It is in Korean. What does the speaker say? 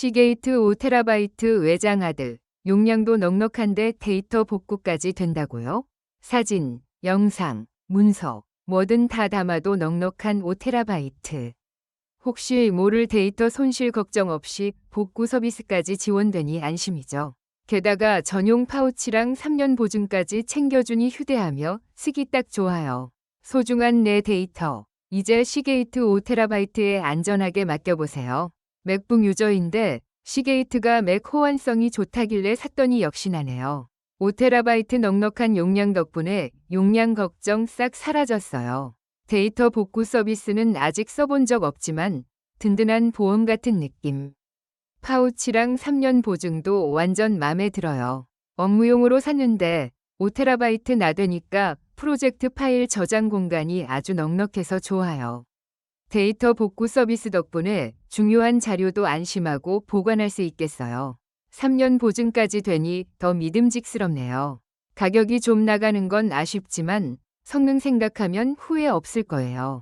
시게이트 5테라바이트 외장하드, 용량도 넉넉한데 데이터 복구까지 된다고요? 사진, 영상, 문서, 뭐든 다 담아도 넉넉한 5테라바이트. 혹시 모를 데이터 손실 걱정 없이 복구 서비스까지 지원되니 안심이죠. 게다가 전용 파우치랑 3년 보증까지 챙겨주니 휴대하며 쓰기 딱 좋아요. 소중한 내 데이터. 이제 시게이트 5테라바이트에 안전하게 맡겨보세요. 맥북 유저인데 시게이트가 맥 호환성이 좋다길래 샀더니 역시나네요. 5테라바이트 넉넉한 용량 덕분에 용량 걱정 싹 사라졌어요. 데이터 복구 서비스는 아직 써본 적 없지만 든든한 보험 같은 느낌. 파우치랑 3년 보증도 완전 맘에 들어요. 업무용으로 샀는데 5테라바이트 나되니까 프로젝트 파일 저장 공간이 아주 넉넉해서 좋아요. 데이터 복구 서비스 덕분에 중요한 자료도 안심하고 보관할 수 있겠어요. 3년 보증까지 되니 더 믿음직스럽네요. 가격이 좀 나가는 건 아쉽지만 성능 생각하면 후회 없을 거예요.